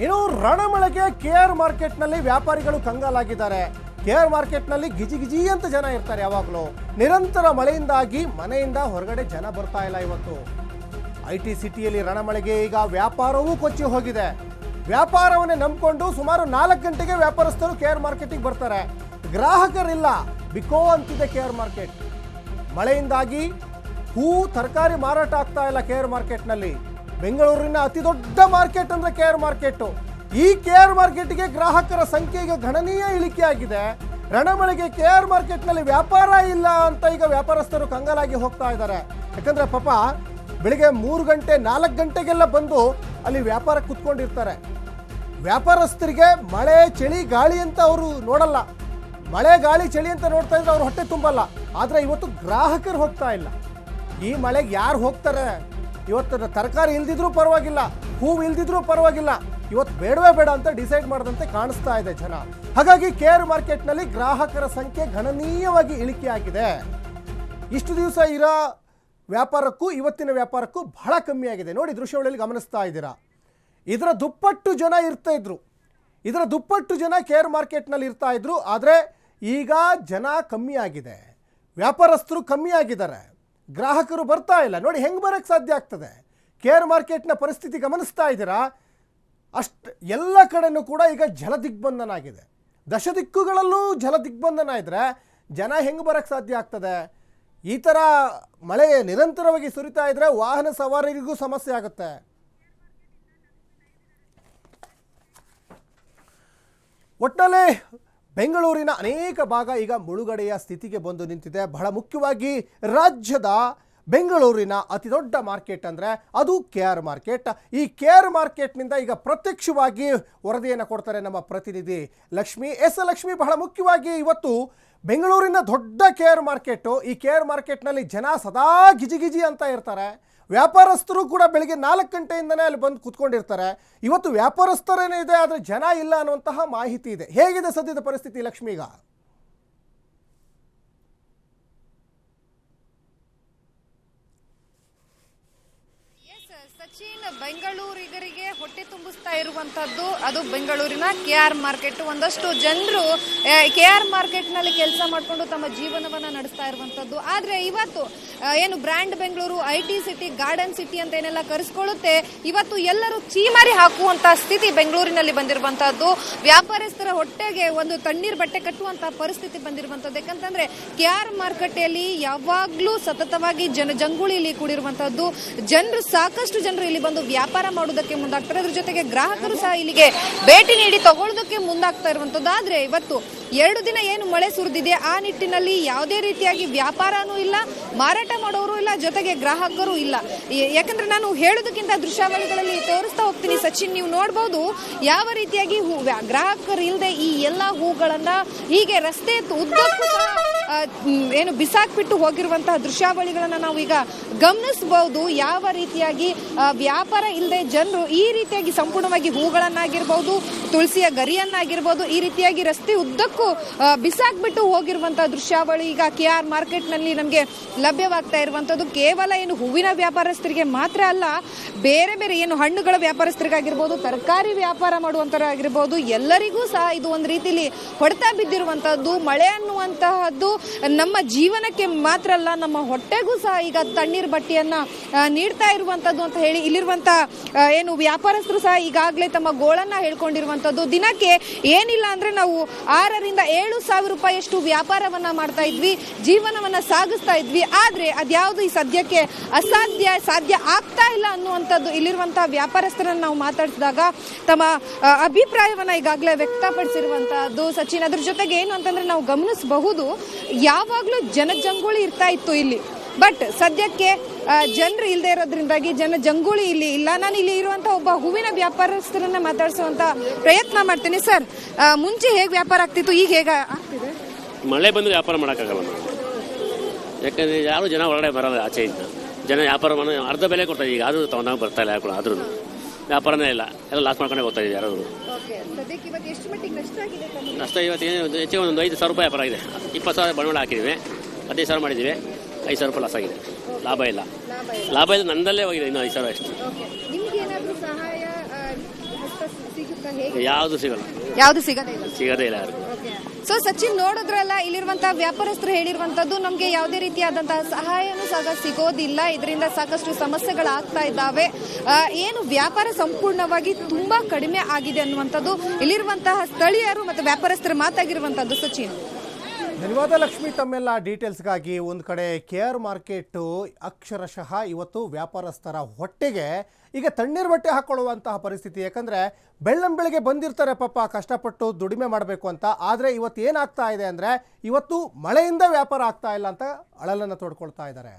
ಇನ್ನು ರಣಮಳೆಗೆ K R ಮಾರ್ಕೆಟ್ನಲ್ಲಿ ವ್ಯಾಪಾರಿಗಳು ಕಂಗಾಲಾಗಿದ್ದಾರೆ. ಕೆ ಆರ್ ಮಾರ್ಕೆಟ್ನಲ್ಲಿ ಗಿಜಿ ಗಿಜಿ ಅಂತ ಜನ ಇರ್ತಾರೆ ಯಾವಾಗಲೂ. ನಿರಂತರ ಮಳೆಯಿಂದಾಗಿ ಮನೆಯಿಂದ ಹೊರಗಡೆ ಜನ ಬರ್ತಾ ಇಲ್ಲ ಇವತ್ತು. ಐ ಟಿ ಸಿಟಿಯಲ್ಲಿ ರಣಮಳೆಗೆ ಈಗ ವ್ಯಾಪಾರವೂ ಕೊಚ್ಚಿ ಹೋಗಿದೆ. ವ್ಯಾಪಾರವನ್ನೇ ನಂಬಿಕೊಂಡು ಸುಮಾರು ನಾಲ್ಕು ಗಂಟೆಗೆ ವ್ಯಾಪಾರಸ್ಥರು ಕೆ ಆರ್ ಮಾರ್ಕೆಟಿಗೆ ಬರ್ತಾರೆ. ಗ್ರಾಹಕರಿಲ್ಲ. ಬಿಕೋ ಅಂತಿದೆ ಕೆ ಆರ್ ಮಾರ್ಕೆಟ್. ಮಳೆಯಿಂದಾಗಿ ಹೂ, ತರಕಾರಿ ಮಾರಾಟ ಆಗ್ತಾ ಇಲ್ಲ ಕೆ ಆರ್ ಮಾರ್ಕೆಟ್ನಲ್ಲಿ. ಬೆಂಗಳೂರಿನ ಅತಿ ದೊಡ್ಡ ಮಾರ್ಕೆಟ್ ಅಂದ್ರೆ ಕೆ ಆರ್ ಮಾರ್ಕೆಟ್. ಈ ಕೆ ಆರ್ ಮಾರ್ಕೆಟ್ಗೆ ಗ್ರಾಹಕರ ಸಂಖ್ಯೆ ಈಗ ಗಣನೀಯ ಇಳಿಕೆ ಆಗಿದೆ ರಣಮಳೆಗೆ ಕೆ ಆರ್ ಮಾರ್ಕೆಟ್ನಲ್ಲಿ ವ್ಯಾಪಾರ ಇಲ್ಲ ಅಂತ ಈಗ ವ್ಯಾಪಾರಸ್ಥರು ಕಂಗಾಲಾಗಿ ಹೋಗ್ತಾ ಇದ್ದಾರೆ. ಯಾಕಂದ್ರೆ ಪಾಪ, ಬೆಳಿಗ್ಗೆ ಮೂರು ಗಂಟೆ, ನಾಲ್ಕು ಗಂಟೆಗೆಲ್ಲ ಬಂದು ಅಲ್ಲಿ ವ್ಯಾಪಾರ ಕುತ್ಕೊಂಡಿರ್ತಾರೆ. ವ್ಯಾಪಾರಸ್ಥರಿಗೆ ಮಳೆ, ಚಳಿ, ಗಾಳಿ ಅಂತ ಅವರು ನೋಡಲ್ಲ. ಮಳೆ, ಗಾಳಿ, ಚಳಿ ಅಂತ ನೋಡ್ತಾ ಇದ್ರೆ ಅವ್ರು ಹೊಟ್ಟೆ ತುಂಬಲ್ಲ. ಆದ್ರೆ ಇವತ್ತು ಗ್ರಾಹಕರು ಹೋಗ್ತಾ ಇಲ್ಲ. ಈ ಮಳೆಗೆ ಯಾರು ಹೋಗ್ತಾರೆ? ಇವತ್ತು ತರಕಾರಿ ಇಲ್ದಿದ್ರೂ ಪರವಾಗಿಲ್ಲ, ಹೂವು ಇಲ್ದಿದ್ರೂ ಪರವಾಗಿಲ್ಲ, ಇವತ್ತು ಬೇಡವೇ ಬೇಡ ಅಂತ ಡಿಸೈಡ್ ಮಾಡದಂತೆ ಕಾಣಿಸ್ತಾ ಇದೆ ಜನ. ಹಾಗಾಗಿ ಕೇರ್ ಮಾರ್ಕೆಟ್ನಲ್ಲಿ ಗ್ರಾಹಕರ ಸಂಖ್ಯೆ ಗಣನೀಯವಾಗಿ ಇಳಿಕೆಯಾಗಿದೆ. ಇಷ್ಟು ದಿವಸ ಇರೋ ವ್ಯಾಪಾರಕ್ಕೂ, ಇವತ್ತಿನ ವ್ಯಾಪಾರಕ್ಕೂ ಬಹಳ ಕಮ್ಮಿಯಾಗಿದೆ. ನೋಡಿ ದೃಶ್ಯಗಳಲ್ಲಿ ಗಮನಿಸ್ತಾ ಇದ್ದೀರಾ. ಇದರ ದುಪ್ಪಟ್ಟು ಜನ ಇರ್ತಾ ಇದ್ರು. ಇದರ ದುಪ್ಪಟ್ಟು ಜನ ಕೇರ್ ಮಾರ್ಕೆಟ್ನಲ್ಲಿ ಇರ್ತಾ ಇದ್ರು. ಆದರೆ ಈಗ ಜನ ಕಮ್ಮಿ ಆಗಿದೆ ವ್ಯಾಪಾರಸ್ಥರು ಕಮ್ಮಿ ಆಗಿದ್ದಾರೆ ಗ್ರಾಹಕರು ಬರ್ತಾ ಇಲ್ಲ. ನೋಡಿ, ಹೆಂಗೆ ಬರೋಕ್ಕೆ ಸಾಧ್ಯ ಆಗ್ತದೆ? ಕೇರ್ ಮಾರ್ಕೆಟ್ನ ಪರಿಸ್ಥಿತಿ ಗಮನಿಸ್ತಾ ಇದ್ದೀರಾ? ಅಷ್ಟು ಎಲ್ಲ ಕಡೆಯೂ ಕೂಡ ಈಗ ಜಲ ದಿಗ್ಬಂಧನ ಆಗಿದೆ ದಶ ದಿಕ್ಕುಗಳಲ್ಲೂ ಜಲ ದಿಗ್ಬಂಧನ ಇದ್ದರೆ ಜನ ಹೆಂಗೆ ಬರೋಕ್ಕೆ ಸಾಧ್ಯ ಆಗ್ತದೆ? ಈ ಥರ ಮಳೆ ನಿರಂತರವಾಗಿ ಸುರಿತಾ ಇದ್ದರೆ ವಾಹನ ಸವಾರರಿಗೂ ಸಮಸ್ಯೆ ಆಗುತ್ತೆ. ಒಟ್ಟಿನಲ್ಲಿ ಬೆಂಗಳೂರಿನ ಅನೇಕ ಭಾಗ ಈಗ ಮುಳುಗಡೆಯ ಸ್ಥಿತಿಗೆ ಬಂದು ನಿಂತಿದೆ. ಬಹಳ ಮುಖ್ಯವಾಗಿ ರಾಜ್ಯದ ಬೆಂಗಳೂರಿನ ಅತಿ ದೊಡ್ಡ ಮಾರ್ಕೆಟ್ ಅಂದರೆ ಅದು ಕೆ ಆರ್ ಮಾರ್ಕೆಟ್ ಈ ಕೆ ಆರ್ ಮಾರ್ಕೆಟ್ನಿಂದ ಈಗ ಪ್ರತ್ಯಕ್ಷವಾಗಿ ವರದಿಯನ್ನು ಕೊಡ್ತಾರೆ ನಮ್ಮ ಪ್ರತಿನಿಧಿ ಲಕ್ಷ್ಮಿ. ಎಸ್ ಲಕ್ಷ್ಮಿ, ಬಹಳ ಮುಖ್ಯವಾಗಿ ಇವತ್ತು ಬೆಂಗಳೂರಿನ ದೊಡ್ಡ ಕೆ ಆರ್ ಮಾರ್ಕೆಟು ಈ ಕೆ ಆರ್ ಮಾರ್ಕೆಟ್ನಲ್ಲಿ ಜನ ಸದಾ ಗಿಜಿಗಿಜಿ ಅಂತ ಇರ್ತಾರೆ. ವ್ಯಾಪಾರಸ್ಥರು ಕೂಡ ಬೆಳಿಗ್ಗೆ ನಾಲ್ಕು ಗಂಟೆಯಿಂದನೇ ಅಲ್ಲಿ ಬಂದು ಕುತ್ಕೊಂಡಿರ್ತಾರೆ. ಇವತ್ತು ವ್ಯಾಪಾರಸ್ಥರೇನೇ ಇದೆ, ಆದರೆ ಜನ ಇಲ್ಲ ಅನ್ನುವಂತಹ ಮಾಹಿತಿ ಇದೆ. ಹೇಗಿದೆ ಸದ್ಯದ ಪರಿಸ್ಥಿತಿ ಲಕ್ಷ್ಮೀಗ ಎಸ್ ಸಚಿನ್ ಬೆಂಗಳೂರಿಗರಿಗೆ ಹೊಟ್ಟೆ ತುಂಬಿಸ್ತಾ ಇರುವಂತದ್ದು ಅದು ಬೆಂಗಳೂರಿನ ಕೆ ಆರ್ ಮಾರ್ಕೆಟ್. ಒಂದಷ್ಟು ಜನರು ಕೆ ಆರ್ ಮಾರ್ಕೆಟ್ನಲ್ಲಿ ಕೆಲಸ ಮಾಡಿಕೊಂಡು ತಮ್ಮ ಜೀವನವನ್ನ ನಡೆಸ್ತಾ ಇರುವಂತದ್ದು ಆದ್ರೆ ಇವತ್ತು ಏನು brand Bengaluru, I T city, garden city ಅಂತ ಏನೆಲ್ಲ ಕರೆಸ್ಕೊಳ್ಳುತ್ತೆ, ಇವತ್ತು ಎಲ್ಲರೂ ಚೀಮಾರಿ ಹಾಕುವಂತ ಸ್ಥಿತಿ ಬೆಂಗಳೂರಿನಲ್ಲಿ ಬಂದಿರುವಂತಹದ್ದು. ವ್ಯಾಪಾರಸ್ಥರ ಹೊಟ್ಟೆಗೆ ಒಂದು ತಣ್ಣೀರ್ ಬಟ್ಟೆ ಕಟ್ಟುವಂತಹ ಪರಿಸ್ಥಿತಿ ಬಂದಿರುವಂತದ್ದು ಯಾಕಂತಂದ್ರೆ ಕೆ ಆರ್ ಮಾರುಕಟ್ಟೆಯಲ್ಲಿ ಯಾವಾಗ್ಲೂ ಸತತವಾಗಿ ಜನ ಜಂಗುಳಿಯಲ್ಲಿ ಕೂಡಿರುವಂತಹದ್ದು. ಜನರು ಸಾಕಷ್ಟು ಜನರು ಇಲ್ಲಿ ಬಂದು ವ್ಯಾಪಾರ ಮಾಡುವುದಕ್ಕೆ ಮುಂದಾಗ್ತಾರೆ. ಅದ್ರ ಜೊತೆಗೆ ಗ್ರಾಹಕರು ಸಹ ಇಲ್ಲಿಗೆ ಭೇಟಿ ನೀಡಿ ತಗೊಳ್ಳೋದಕ್ಕೆ ಮುಂದಾಗ್ತಾ ಇರುವಂತದ್ದು. ಆದ್ರೆ ಇವತ್ತು ಎರಡು ದಿನ ಏನು ಮಳೆ ಸುರಿದಿದೆ, ಆ ನಿಟ್ಟಿನಲ್ಲಿ ಯಾವುದೇ ರೀತಿಯಾಗಿ ವ್ಯಾಪಾರನೂ ಇಲ್ಲ, ಮಾರಾಟ ಮಾಡೋರು ಇಲ್ಲ, ಜೊತೆಗೆ ಗ್ರಾಹಕರು ಇಲ್ಲ. ಯಾಕಂದ್ರೆ ನಾನು ಹೇಳೋದಕ್ಕಿಂತ ದೃಶ್ಯಾವಳಿಗಳಲ್ಲಿ ತೋರಿಸ್ತಾ ಹೋಗ್ತೀನಿ ಸಚಿನ್, ನೀವು ನೋಡ್ಬೋದು ಯಾವ ರೀತಿಯಾಗಿ ಹೂ ಗ್ರಾಹಕರು ಇಲ್ಲದೆ ಈ ಎಲ್ಲ ಹೂಗಳನ್ನ ಹೀಗೆ ರಸ್ತೆ ಉದ್ದಕ್ಕೂ ಏನು ಬಿಸಾಕ್ಬಿಟ್ಟು ಹೋಗಿರುವಂತಹ ದೃಶ್ಯಾವಳಿಗಳನ್ನು ನಾವು ಈಗ ಗಮನಿಸಬಹುದು ಯಾವ ರೀತಿಯಾಗಿ ವ್ಯಾಪಾರ ಇಲ್ಲದೆ ಜನರು ಈ ರೀತಿಯಾಗಿ ಸಂಪೂರ್ಣವಾಗಿ ಹೂಗಳನ್ನಾಗಿರ್ಬೋದು ತುಳಸಿಯ ಗರಿಯನ್ನಾಗಿರ್ಬೋದು, ಈ ರೀತಿಯಾಗಿ ರಸ್ತೆ ಉದ್ದಕ್ಕೂ ಬಿಸಾಕ್ಬಿಟ್ಟು ಹೋಗಿರುವಂತಹ ದೃಶ್ಯಾವಳಿ ಈಗ ಕೆ ಆರ್ ಮಾರ್ಕೆಟ್ನಲ್ಲಿ ನಮಗೆ ಲಭ್ಯವಾಗ್ತಾ ಇರುವಂತದ್ದು ಕೇವಲ ಏನು ಹೂವಿನ ವ್ಯಾಪಾರಸ್ಥರಿಗೆ ಮಾತ್ರ ಅಲ್ಲ, ಬೇರೆ ಬೇರೆ ಏನು ಹಣ್ಣುಗಳ ವ್ಯಾಪಾರಸ್ಥರಿಗಾಗಿರ್ಬೋದು, ತರಕಾರಿ ವ್ಯಾಪಾರ ಮಾಡುವಂತರಾಗಿರ್ಬೋದು ಎಲ್ಲರಿಗೂ ಸಹ ಇದು ಒಂದು ರೀತಿಲಿ ಹೊಡೆತ ಬಿದ್ದಿರುವಂಥದ್ದು. ಮಳೆ ಅನ್ನುವಂತಹದ್ದು ನಮ್ಮ ಜೀವನಕ್ಕೆ ಮಾತ್ರ ಅಲ್ಲ, ನಮ್ಮ ಹೊಟ್ಟೆಗೂ ಸಹ ಈಗ ತಣ್ಣೀರು ಬಟ್ಟೆಯನ್ನ ನೀಡ್ತಾ ಇರುವಂತದ್ದು ಅಂತ ಹೇಳಿ ಇಲ್ಲಿರುವಂತ ಏನು ವ್ಯಾಪಾರಸ್ಥರು ಸಹ ಈಗಾಗಲೇ ತಮ್ಮ ಗೋಳನ್ನ ಹೇಳ್ಕೊಂಡಿರುವಂತದ್ದು ದಿನಕ್ಕೆ ಏನಿಲ್ಲ ಅಂದರೆ ನಾವು ಆರರಿಂದ ಏಳು ಸಾವಿರ ರೂಪಾಯಿಯಷ್ಟು ವ್ಯಾಪಾರವನ್ನು ಮಾಡ್ತಾ ಇದ್ವಿ, ಜೀವನವನ್ನು ಸಾಗಿಸ್ತಾ ಇದ್ವಿ. ಆದರೆ ಅದ್ಯಾವುದು ಈ ಸದ್ಯಕ್ಕೆ ಅಸಾಧ್ಯ, ಸಾಧ್ಯ ಆಗ್ತಾ ಇಲ್ಲ ಅನ್ನುವಂಥದ್ದು ಇಲ್ಲಿರುವಂತಹ ವ್ಯಾಪಾರಸ್ಥರನ್ನು ನಾವು ಮಾತಾಡಿಸಿದಾಗ ತಮ್ಮ ಅಭಿಪ್ರಾಯವನ್ನ ಈಗಾಗಲೇ ವ್ಯಕ್ತಪಡಿಸಿರುವಂತಹದ್ದು ಸಚಿನ್, ಅದ್ರ ಜೊತೆಗೆ ಏನು ಅಂತಂದ್ರೆ ನಾವು ಗಮನಿಸಬಹುದು, ಯಾವಾಗಲೂ ಜನಜಂಗುಳಿ ಇರ್ತಾ ಇತ್ತು ಇಲ್ಲಿ. ಬಟ್ ಸದ್ಯಕ್ಕೆ ಜನರು ಇಲ್ಲದೆ ಇರೋದ್ರಿಂದಾಗಿ ಜನ ಜಂಗುಳಿ ಇಲ್ಲಿ ಇಲ್ಲ. ನಾನು ಇಲ್ಲಿ ಇರುವಂತ ಒಬ್ಬ ಹೂವಿನ ವ್ಯಾಪಾರಸ್ಥರನ್ನ ಮಾತಾಡಿಸುವಂತ ಪ್ರಯತ್ನ ಮಾಡ್ತೀನಿ. ಸರ್ ಮುಂಚೆ ಹೇಗೆ ವ್ಯಾಪಾರ ಆಗ್ತಿತ್ತು ಈಗ ಹೇಗ ಆಗ್ತಿದೆ? ಮಳೆ ಬಂದು ವ್ಯಾಪಾರ ಮಾಡೋಕ್ಕಾಗಲ್ಲ ಯಾಕಂದ್ರೆ ಯಾಕಂದರೆ ಯಾರು ಜನ ಒಳಗಡೆ ಬರಲ್ಲ ಆಚೆಯಿಂದ ಜನ ವ್ಯಾಪಾರ ಅರ್ಧ ಬೆಲೆ ಕೊಡ್ತಾರೆ ಈಗ ಅದು ತಗೊಂಡಾಗ ಬರ್ತಾ ಇಲ್ಲ ಯಾರು ಆದ್ರೂ ವ್ಯಾಪಾರನೇ ಇಲ್ಲ. ಎಲ್ಲ ಲಾಸ್ ಮಾಡ್ಕೊಂಡೇ ಹೋಗ್ತಾ ಇದೆ ಯಾರು ನಷ್ಟ ಇವತ್ತು ಏನು ಹೆಚ್ಚಿಗೆ ಒಂದು ಐದು ಸಾವಿರ ರೂಪಾಯಿ ವ್ಯಾಪಾರ ಆಗಿದೆ. ಇಪ್ಪತ್ತು ಸಾವಿರ ಬಂಡವಾಳ ಹಾಕಿದ್ದೀವಿ. ಹದಿನೈದು ಸಾವಿರ ಮಾಡಿದ್ದೀವಿ. ಐದು ಸಾವಿರ ರೂಪಾಯಿ ಲಾಸ್ ಆಗಿದೆ. ಲಾಭ ಇಲ್ಲ. ಲಾಭ ಇಲ್ಲ. ನಂದಲ್ಲೇ ಹೋಗಿದೆ ಇನ್ನು ಐದು ಸಾವಿರ ಅಷ್ಟು. ಯಾವುದು ಸಿಗಲ್ಲ. ಯಾವುದು ಸಿಗದೇ ಇಲ್ಲ. ಸಿಗೋದೇ ಇಲ್ಲ ಯಾರು ಸೊ ಸಚಿನ್ ನೋಡಿದ್ರಲ್ಲ ಇಲ್ಲಿರುವಂತಹ ವ್ಯಾಪಾರಸ್ಥರು ಹೇಳಿರುವಂತದ್ದು ನಮಗೆ ಯಾವುದೇ ರೀತಿಯಾದಂತಹ ಸಹಾಯನೂ ಸಹ ಸಿಗೋದಿಲ್ಲ. ಇದರಿಂದ ಸಾಕಷ್ಟು ಸಮಸ್ಯೆಗಳಾಗ್ತಾ ಇದ್ದಾವೆ. ಏನು ವ್ಯಾಪಾರ ಸಂಪೂರ್ಣವಾಗಿ ತುಂಬಾ ಕಡಿಮೆ ಆಗಿದೆ ಅನ್ನುವಂಥದ್ದು ಇಲ್ಲಿರುವಂತಹ ಸ್ಥಳೀಯರು ಮತ್ತು ವ್ಯಾಪಾರಸ್ಥರು ಮಾತಾಗಿರುವಂತದ್ದು ಸಚಿನ್. ಧನ್ಯವಾದ ಲಕ್ಷ್ಮಿ, ತಮ್ಮೆಲ್ಲ ಡೀಟೇಲ್ಸ್ಗಾಗಿ ಒಂದು ಕಡೆ ಕೆ ಆರ್ ಮಾರ್ಕೆಟು ಅಕ್ಷರಶಃ ಇವತ್ತು ವ್ಯಾಪಾರಸ್ಥರ ಹೊಟ್ಟೆಗೆ ಈಗ ತಣ್ಣೀರು ಬಟ್ಟೆ ಹಾಕೊಳ್ಳುವಂತಹ ಪರಿಸ್ಥಿತಿ. ಯಾಕಂದರೆ ಬೆಳ್ಳಂ ಬೆಳಗ್ಗೆ ಬಂದಿರ್ತಾರೆ ಪಾಪ, ಕಷ್ಟಪಟ್ಟು ದುಡಿಮೆ ಮಾಡಬೇಕು ಅಂತ. ಆದರೆ ಇವತ್ತು ಏನಾಗ್ತಾ ಇದೆ ಅಂದರೆ ಇವತ್ತು ಮಳೆಯಿಂದ ವ್ಯಾಪಾರ ಆಗ್ತಾ ಇಲ್ಲ ಅಂತ ಅಳಲನ್ನು ತೋಡ್ಕೊಳ್ತಾ ಇದ್ದಾರೆ.